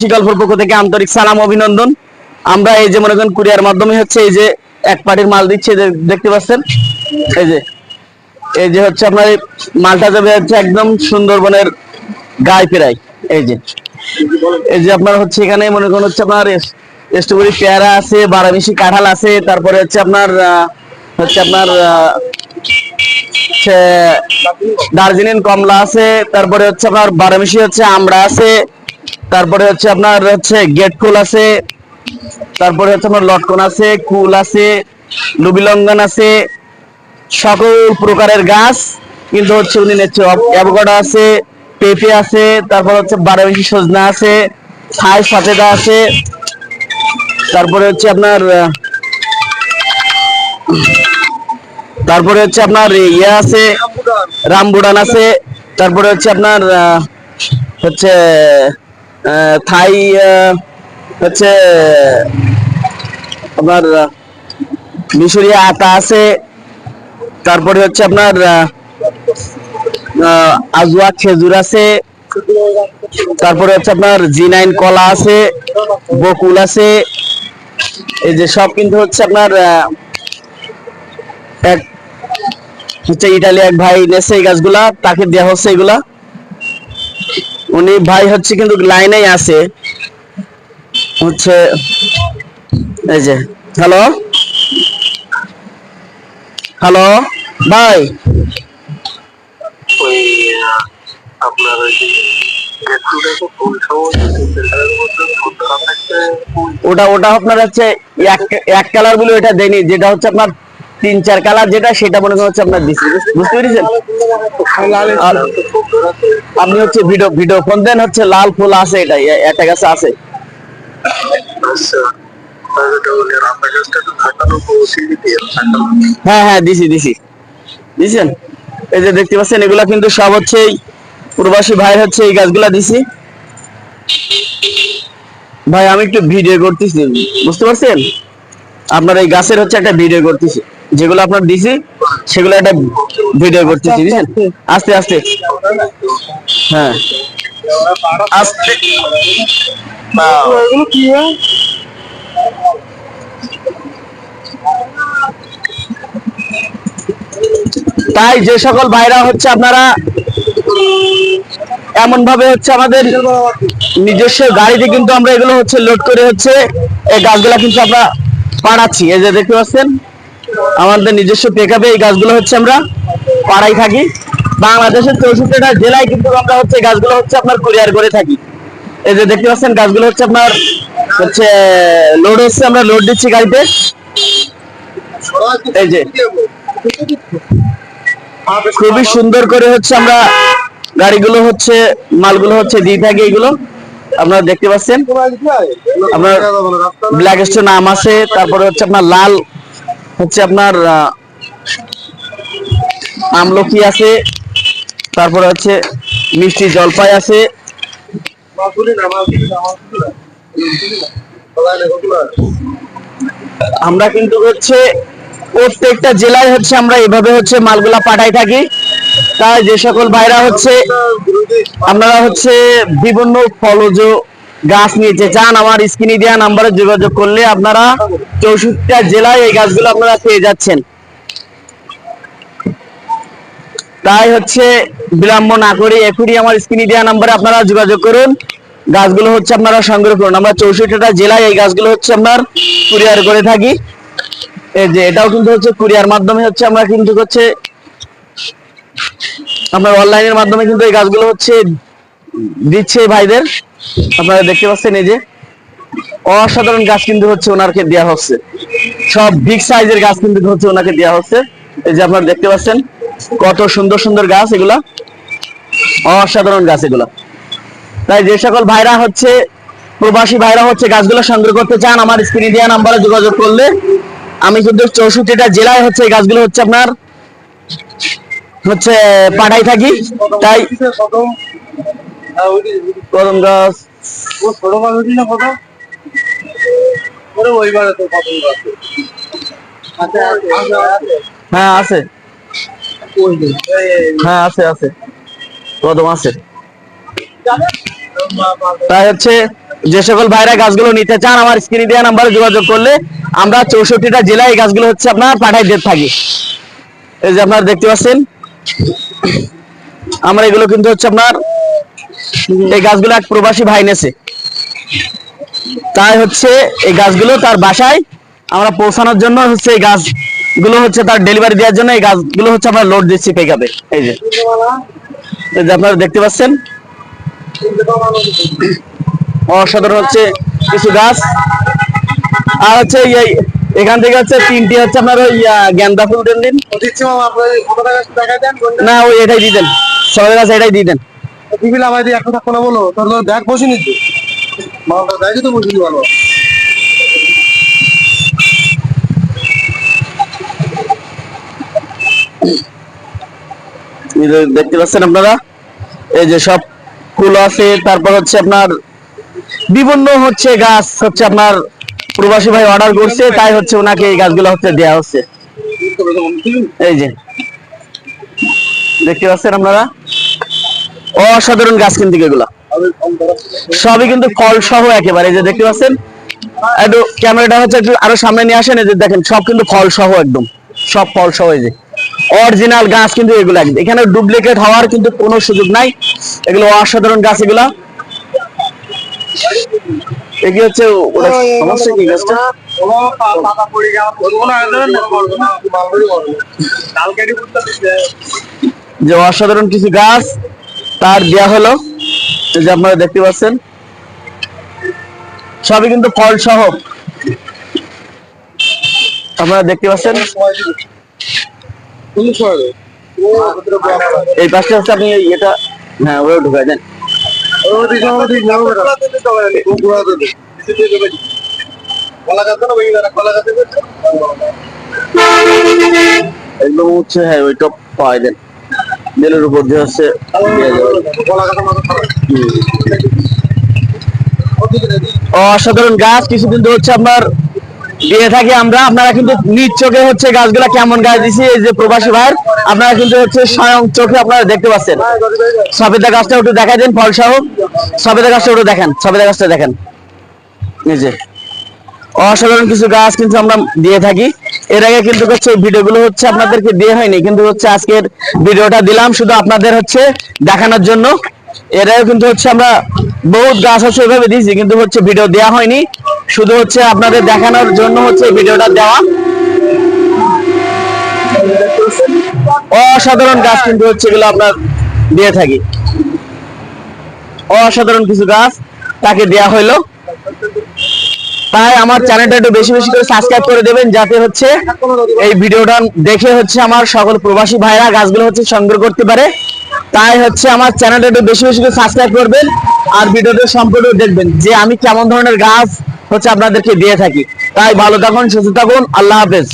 গল্পের পক্ষ থেকে আন্তরিক সালাম, অভিনন্দন। আমরা এই যে মনে করেন কুরিয়ার মাধ্যমে হচ্ছে এই যে এক পার্টির মাল দিচ্ছে দেখতে পাচ্ছেন? এই যে এই যে হচ্ছে আপনার মালটা যাবে হচ্ছে একদম সুন্দরবনের গায়ে পেরাই এই যে এই যে আপনার হচ্ছে এখানে মনে করেন হচ্ছে আপনার স্ট্রবেরি পেয়ারা আছে বারামিশি কাঁঠাল আছে, তারপরে হচ্ছে আপনার হচ্ছে আপনার দার্জিলিং কমলা আছে, তারপরে হচ্ছে আপনার বারামিশি হচ্ছে আমড়া আছে তারপরে হচ্ছে আপনার হচ্ছে গেট কুল আছে, তারপরে হচ্ছে আপনার লটকন আছে, কুল আছে, লুবিলঙ্গন আছে, সকল প্রকারের গাছ, কিন্তু হচ্ছে উনি নিচ্ছে অ্যাভোকাডো আছে, পেঁপে আছে, তারপর হচ্ছে বারোমিশি সজনা আছে ছাই সফেদা আছে, তারপরে হচ্ছে আপনার তারপরে হচ্ছে আপনার ইয়ে আছে রামবুডান আছে, তারপরে হচ্ছে আপনার হচ্ছে থাই হচ্ছে আপনার মিশরীয় আটা আছে। তারপরে হচ্ছে আপনার আহ, খেজুর আছে। তারপরে হচ্ছে আপনার জি নাইন কলা আছে বকুল আছে। এই যে সব কিন্তু হচ্ছে আপনার এক হচ্ছে ইটালি এক ভাই নেছে এই গাছগুলা তাকে দেওয়া হচ্ছে এগুলা। উনি ভাই হচ্ছে কিন্তু লাইনেই আছে। হচ্ছে এই যে হ্যালো? হ্যালো? ভাই? আপনার ওটা ওটা আপনার হচ্ছে এক এক কালার বলে ওটা দেয়নি যেটা হচ্ছে আপনার তিন, চার কালার যেটা, সেটা মনে হচ্ছে আপনার দিচ্ছি বুঝতে পেরেছেন? আপনি হচ্ছে ভিডিও ভিডিও ফোন দেন হচ্ছে লাল ফুল আছে এটা একটা গাছে আছে। হ্যাঁ হ্যাঁ দিছি দিছি। দিছেন? এই যে দেখতে পাচ্ছেন, এগুলা কিন্তু সব হচ্ছে প্রবাসী ভাই হচ্ছে এই গাছগুলা দিছি। ভাই, আমি একটু ভিডিও করতেছি, বুঝতে পারছেন? আপনার এই গাছের হচ্ছে একটা ভিডিও করতেছি। যেগুলো আপনার দিছি সেগুলো একটা ভিডিও করতেছি বুঝছেন? আস্তে আস্তে। হ্যাঁ। আস্তে তাই যে সকল ভাইরা হচ্ছে আপনারা এমন ভাবে হচ্ছে আমাদের নিজস্ব গাড়িতে কিন্তু আমরা এগুলো হচ্ছে লোড করে হচ্ছে এই গাছগুলা কিন্তু আমরা পাড়াচ্ছি। এই যে দেখতে পাচ্ছেন? আমাদের নিজস্ব পেকআপে এই গাছগুলো হচ্ছে আমরা পাড়াই থাকি। বাংলাদেশের চৌষট্টিটা জেলায় কিন্তু আমরা হচ্ছে গাছগুলো হচ্ছে আপনার কুরিয়ার করে থাকি। এই যে দেখতে পাচ্ছেন, গাছগুলো হচ্ছে আপনার হচ্ছে লোড হচ্ছে, আমরা লোড দিচ্ছি গাড়িতে। এই যে খুবই সুন্দর করে হচ্ছে আমরা গাড়িগুলো হচ্ছে, মালগুলো হচ্ছে দিয়ে থাকি এগুলো। আপনারা দেখতে পাচ্ছেন, আপনার ব্ল্যাক স্টোন আম আছে, তারপরে হচ্ছে আপনার লাল হচ্ছে আপনার আমলকি আছে, তারপরে হচ্ছে মিষ্টি জলপাই আছে। আমরা কিন্তু হচ্ছে প্রত্যেকটা জেলায় হচ্ছে আমরা এভাবে হচ্ছে মালগুলা পাঠাই থাকি। তাই যে সকল ভাইরা হচ্ছে, আপনারা হচ্ছে বিভিন্ন ফলজ গাছ নিতে চান আমার স্ক্রিনে দেওয়া নাম্বারে যোগাযোগ করলে আপনারা চৌষট্টিটা জেলায় এই গাছগুলো আপনারা পেয়ে যাচ্ছেন। তাই হচ্ছে বিলম্ব না করে এখনই আমার স্ক্রিনে দেওয়া নাম্বারে আপনারা যোগাযোগ করুন। গাছগুলো হচ্ছে আপনারা সংগ্রহ করুন। আমরা চৌষট্টিটা জেলায় এই গাছগুলো হচ্ছে আপনার কুরিয়ার করে থাকি। এই যে, এটাও কিন্তু হচ্ছে কুরিয়ার মাধ্যমে হচ্ছে আমরা কিন্তু হচ্ছে আপনার অনলাইনের মাধ্যমে কিন্তু এই গাছগুলো হচ্ছে দিচ্ছে ভাইদের। আপনারা দেখতে পাচ্ছেন এই যে অসাধারণ গাছ কিন্তু হচ্ছে ওনাকে দেওয়া হচ্ছে। সব বিগ সাইজের গাছ কিন্তু হচ্ছে ওনাকে দেওয়া হচ্ছে। এই যে আপনারা দেখতে পাচ্ছেন কত সুন্দর সুন্দর গাছ এগুলা। অসাধারণ গাছ এগুলা। তাই যে সকল ভাইরা হচ্ছে, প্রবাসী ভাইরা হচ্ছে গাছগুলো সংগ্রহ করতে চান, আমার স্ক্রিনে দেওয়া নাম্বারে যোগাযোগ করলে আমি কিন্তু চৌষট্টিটা জেলায় হচ্ছে এই গাছগুলো হচ্ছে আপনার হচ্ছে পাঠাই থাকি। তাই কদম গাছ। ছোট হচ্ছি না কত ওরে ওইবারে তো গাছ হ্যাঁ আছে। হ্যাঁ আছে আছে। কদম আছে। তাই হচ্ছে যে সকল ভাইরা গাছগুলো নিতে চান আমার স্ক্রিনে দেওয়া নাম্বারে যোগাযোগ করলে আমরা চৌষট্টিটা জেলায় এই গাছগুলো হচ্ছে আপনার পাঠাই দিয়ে থাকি। এই যে আপনারা দেখতে পাচ্ছেন আমরা এগুলো কিন্তু হচ্ছে আপনার এই গাছগুলো এক প্রবাসী ভাই নেছে। তাই হচ্ছে এই গাছগুলো তার বাসায় আমরা পৌঁছানোর জন্য হচ্ছে এই গাছগুলো হচ্ছে তার ডেলিভারি দেওয়ার জন্য এই গাছগুলো হচ্ছে আমরা লোড দিচ্ছি পিকআপে এই যে। এই যে আপনারা দেখতে পাচ্ছেন। অসাধারণ হচ্ছে কিছু গাছ। আর হচ্ছে এখান থেকে হচ্ছে তিনটি হচ্ছে আপনার ওই গেন্দা ফুল দেন দেন। না ওই এটাই দিয়ে দেন। সবাই গাছ এটাই দিয়ে দেন। দিয়ে একটা থাকব না বলো তোর তো ব্যাগ বসে নিচ্ছে মালটা তো বুঝলি ভালো এই যে দেখতে পাচ্ছেন আপনারা? এই যে সব ফুল আছে তারপর হচ্ছে আপনার বিভিন্ন হচ্ছে গাছ হচ্ছে আপনার প্রবাসী ভাই অর্ডার করছে তাই হচ্ছে ওনাকে এই গাছগুলো হচ্ছে দেওয়া হচ্ছে। এই যে। দেখতে পাচ্ছেন আপনারা? অসাধারণ গাছ কিন্তু এগুলা। সবই কিন্তু ফল সহ একেবারে যে দেখতে পাচ্ছেন? একটু ক্যামেরাটা হচ্ছে একটু আরও সামনে নিয়ে আসেন, এই যে দেখেন, সব কিন্তু ফল সহ একদম। সব ফল সহ যে। অরিজিনাল গাছ কিন্তু এগুলো। এখানে ডুপ্লিকেট হওয়ার কিন্তু কোনো সুযোগ নাই। এগুলো অসাধারণ গাছ এগুলা। এগুলো যে অসাধারণ কিছু গাছ। তার দেয়া হলো, এই যে আপনারা দেখতে পাচ্ছেন, সবই কিন্তু ফল সহ আপনারা দেখতে পাচ্ছেন? এই পাশে হচ্ছে আপনি এটা হ্যাঁ ওটা ঢুকাই দেন। একদম হচ্ছে হ্যাঁ ওইটা পাওয়া দেন বেলের উপর দিয়ে হচ্ছে। অসাধারণ গাছ। কিছুদিন কিন্তু হচ্ছে আপনার দিয়ে থাকি আমরা। আপনারা কিন্তু নিজ চোখে হচ্ছে গাছগুলা কেমন গাছ দিছি, এই যে প্রবাসী ভাইয়ের। আপনারা কিন্তু হচ্ছে স্বয়ং চোখে আপনারা দেখতে পাচ্ছেন। সবেদা গাছটা একটু দেন ফল সহ সবেদা গাছটা একটু দেখেন সবেদা গাছটা দেখেন। এই যে। অসাধারণ কিছু গাছ কিন্তু আমরা দিয়ে থাকি। এর আগে কিন্তু হচ্ছে ভিডিওগুলো হচ্ছে আপনাদেরকে দিয়ে হয়নি, কিন্তু হচ্ছে আজকের ভিডিওটা দিলাম শুধু আপনাদের হচ্ছে দেখানোর জন্য। এর আগে কিন্তু হচ্ছে আমরা বহুত গাছ হচ্ছে ওইভাবে দিয়েছি, কিন্তু হচ্ছে ভিডিও দেওয়া হয়নি। শুধু হচ্ছে আপনাদের দেখানোর জন্য হচ্ছে ভিডিওটা দেওয়া। অসাধারণ গাছ কিন্তু হচ্ছে এগুলো আপনার দিয়ে থাকি। অসাধারণ কিছু গাছ তাকে দেয়া হইল। তাই আমার চ্যানেলটা একটু বেশি বেশি করে সাবস্ক্রাইব করে দেবেন, যাতে হচ্ছে এই ভিডিওটা দেখে হচ্ছে আমার সকল প্রবাসী ভাইরা গাছগুলো হচ্ছে সংগ্রহ করতে পারে। তাই হচ্ছে আমার চ্যানেলটা একটু বেশি বেশি করে সাবস্ক্রাইব করবেন আর ভিডিওটা সম্পূর্ণ দেখবেন যে আমি কেমন ধরনের গাছ হচ্ছে আপনাদেরকে দিয়ে থাকি। তাই ভালো থাকুন, সুস্থ থাকুন, আল্লাহ হাফেজ।